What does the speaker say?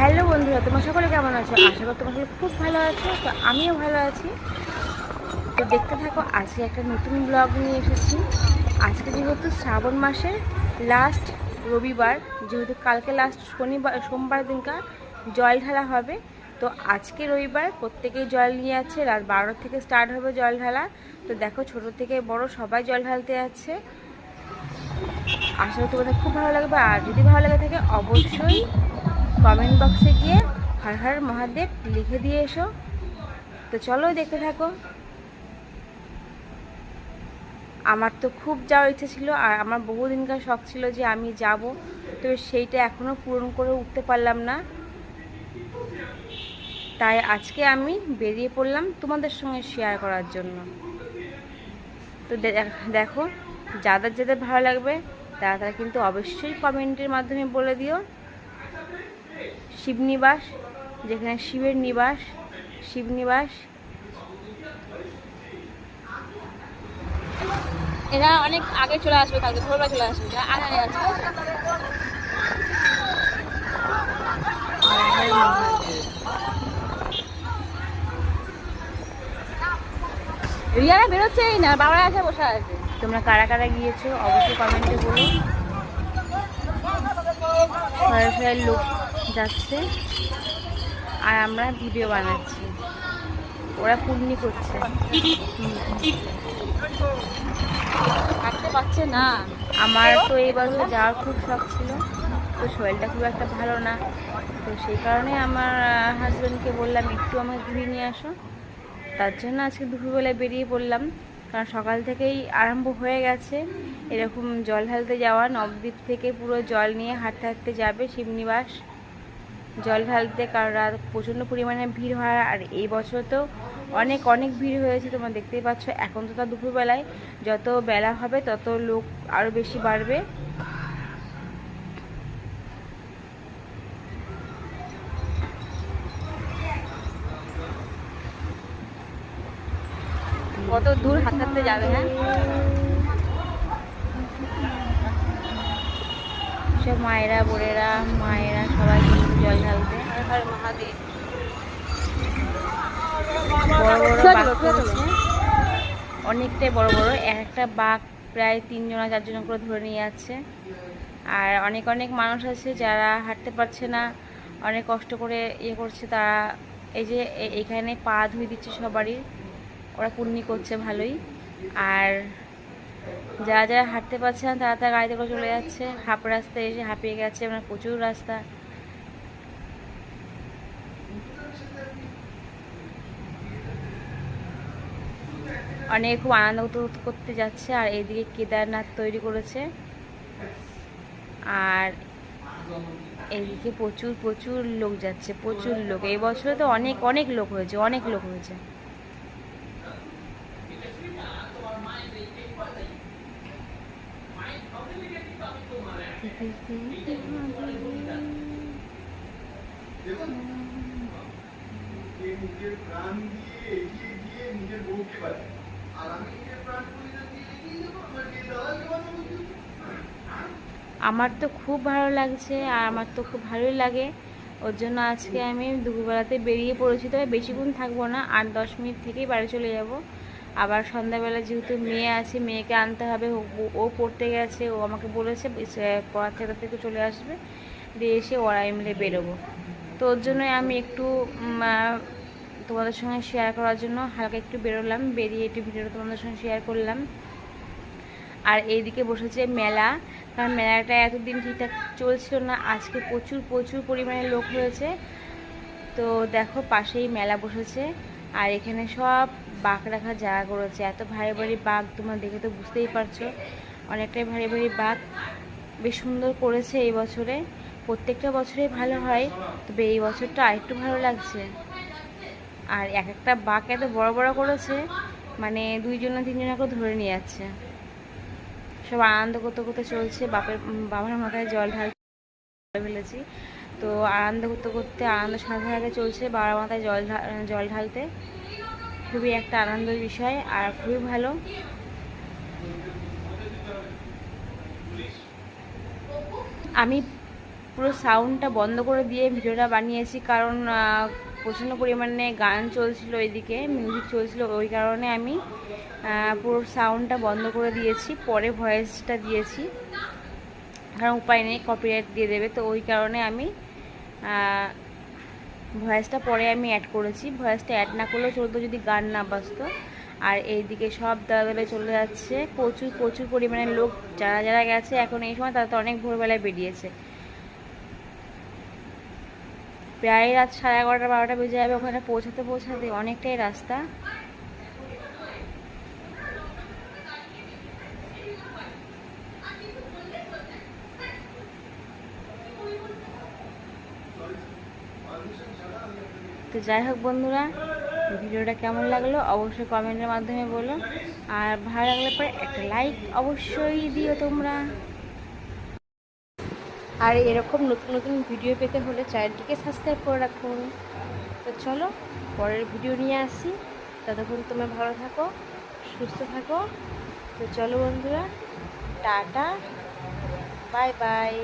Hello বন্ধুরা, তোমার সকলে কেমন আছো? আশা করি তোমার খুব ভালো আছো, তো আমিও ভালো আছি। তো দেখতে থাকো, আজকে একটা নতুন ব্লগ নিয়ে এসেছি। আজকে যেহেতু শ্রাবণ মাসের লাস্ট রবিবার, যেহেতু কালকে লাস্ট শনিবার, সোমবার দিনকার জল ঢালা হবে, তো আজকে রবিবার প্রত্যেকেই জল নিয়ে যাচ্ছে রাত বারোটা থেকে স্টার্ট হবে জল ঢালা। তো দেখো, ছোট থেকে বড় সবাই জল ঢালতে যাচ্ছে আশা করি তোমাদের খুব ভালো লাগবে। আর যদি ভালো লাগে থাকে, অবশ্যই কমেন্ট বক্সে গিয়ে হর হর মহাদেব লিখে দিয়ে এসো। তো চলো দেখতে থাকো। আমার তো খুব যাওয়ার ইচ্ছে ছিল আর আমার বহুদিনকার শখ ছিল যে আমি যাব। তবে সেইটা এখনও পূরণ করে উঠতে পারলাম না। তাই আজকে আমি বেরিয়ে পড়লাম তোমাদের সঙ্গে শেয়ার করার জন্য। তো দেখো, যাদের যাদের ভালো লাগবে, তারা তারা কিন্তু অবশ্যই কমেন্টের মাধ্যমে বলে দিও। শিবনিবাস যেখানে শিবের নিবাস শিবনিবাস। এরা অনেক আগে চলে আসবে কালকে ভোরবেলা চলে আসবে যা আছে। রিয়ারা বেরোচ্ছেই না বাবারা এসে বসে আছে। তোমরা কারা কারা গিয়েছো অবশ্যই কমেন্টে বলো। ফয়ের ফয়ের লোক যাচ্ছে। আর আমরা ভিডিও বানাচ্ছি। ওরা পূর্ণি করছে। না? আমার তো এই বছর যাওয়ার খুব শখ ছিল। তো শরীরটা খুব একটা ভালো না। তো সেই কারণে আমার হাজব্যান্ডকে বললাম একটু আমাকে ঘুরিয়ে নিয়ে আসো। তার জন্য আজকে দুপুরবেলায় বেরিয়ে পড়লাম। কারণ সকাল থেকেই আরম্ভ হয়ে গেছে। এরকম জল ঢালতে যাওয়া, নবদ্বীপ থেকে পুরো জল নিয়ে হাঁটতে হাঁটতে যাবে শিবনিবাস। জল ঢালতে কারণ রাত প্রচণ্ড পরিমাণে ভিড় হয় আর এই বছর তো অনেক অনেক ভিড় হয়েছে, তোমরা দেখতেই পাচ্ছ। এখন তো তা দুপুরবেলায়। যত বেলা হবে তত লোক আরও বেশি বাড়বে। কত দূর হাঁটতে যাবে হ্যাঁ? সব মায়েরা, বোনেরা, মায়েরা সবাই জল ঢালতে। অনেকটাই বড় বড়। এক একটা বাঘ প্রায় তিনজনা, চারজন করে ধরে নিয়ে যাচ্ছে। আর অনেক অনেক মানুষ আছে যারা হাঁটতে পারছে না। অনেক কষ্ট করে ইয়ে করছে তারা। এই যে এখানে পা ধুয়ে দিচ্ছে সবারই। ওরা পূর্ণি করছে ভালোই। আর যারা যারা হাঁটতে পারছে না, তারা তারা গাড়িতে করে চলে যাচ্ছে। হাফ রাস্তায় এসে হাঁপিয়ে গেছে মানে প্রচুর রাস্তা। অনেক খুব আনন্দ করতে- করতে যাচ্ছে, আর এইদিকে কেদারনাথ তৈরি করেছে। আর এইদিকে প্রচুর প্রচুর লোক যাচ্ছে, প্রচুর লোক। এই বছরে তো অনেক অনেক লোক হয়েছে, অনেক লোক হয়েছে যে আমার আমার তো খুব ভালো লাগছে আর আমার তো খুব ভালোই লাগে। ওর জন্য আজকে আমি দুপুরবেলাতে বেরিয়ে পড়েছি, তবে বেশিক্ষণ থাকব না, আট দশ মিনিট থেকেই বাড়ি চলে যাব। আবার সন্ধ্যাবেলা যেহেতু মেয়ে আছে, মেয়েকে আনতে হবে, ও- পড়তে গেছে, ও আমাকে বলেছে পড়ার থেকে থেকে চলে আসবে, দিয়ে এসে ওরাই মিলে বেরোবো। তো ওর জন্যই আমি একটু তোমাদের সঙ্গে শেয়ার করার জন্য হালকা একটু বেরোলাম, বেরিয়ে একটু ভিডিওটা তোমাদের সঙ্গে শেয়ার করলাম। আর এইদিকে বসেছে মেলা, কারণ মেলাটা এতদিন ঠিকঠাক চলছিল না, আজকে প্রচুর প্রচুর পরিমাণে লোক হয়েছে। তো দেখো পাশেই মেলা বসেছে। আর এখানে সব বাঘ রাখার জায়গা করেছে। এত ভারী ভারী বাঘ তোমরা দেখে তো বুঝতেই পারছ। অনেকটাই ভারী ভারী বাঘ বেশ সুন্দর করেছে এই বছরে। প্রত্যেকটা বছরেই ভালো হয়, তবে এই বছরটা আরেকটু ভালো লাগছে। আর এক একটা বাঘ এত বড় বড় করেছে মানে দুইজন তিনজন করে ধরে নিয়ে যাচ্ছে। সব আনন্দ করতে করতে চলছে, বাপের, বাবার মাথায় জল ঢাল ফেলেছি। তো আনন্দ করতে করতে আনন্দ সাথে চলছে বাবার মাথায় জল জল ঢালতে। খুবই একটা আনন্দের বিষয় আর খুবই ভালো। আমি পুরো সাউন্ডটা বন্ধ করে দিয়ে ভিডিওটা বানিয়েছি কারণ প্রচণ্ড পরিমাণে গান চলছিল ওইদিকে মিউজিক চলছিল ওই কারণে আমি পুরো সাউন্ডটা বন্ধ করে দিয়েছি। পরে ভয়েসটা দিয়েছি। কারণ উপায় নেই কপিরাইট দিয়ে দেবে। তো ওই কারণে আমি ভয়েসটা পরে আমি অ্যাড করেছি। ভয়েসটা অ্যাড না করলেও চলতো যদি গান না বাজতো। আর এইদিকে সব দলে চলে যাচ্ছে। প্রচুর প্রচুর পরিমাণে লোক যারা যারা গেছে, এখন এই সময় তারা তো অনেক ভোরবেলায় বেরিয়েছে। প্রায় রাত সাড়ে এগারোটা, বারোটা বেজে যাবে ওখানে পৌঁছাতে পৌঁছাতে। অনেকটাই রাস্তা। তো যাই হোক বন্ধুরা, ভিডিওটা কেমন লাগল অবশ্যই কমেন্টের মাধ্যমে বলো। আর ভালো লাগলে পরে একটা লাইক অবশ্যই দিও তোমরা। আর এরকম নতুন নতুন ভিডিও পেতে হলে চ্যানেলটিকে সাবস্ক্রাইব করে রাখুন তো চলো, পরের ভিডিও নিয়ে আসি। ততক্ষণ তোমরা ভালো থাকো, সুস্থ থাকো। তো চলো বন্ধুরা, টাটা বাই বাই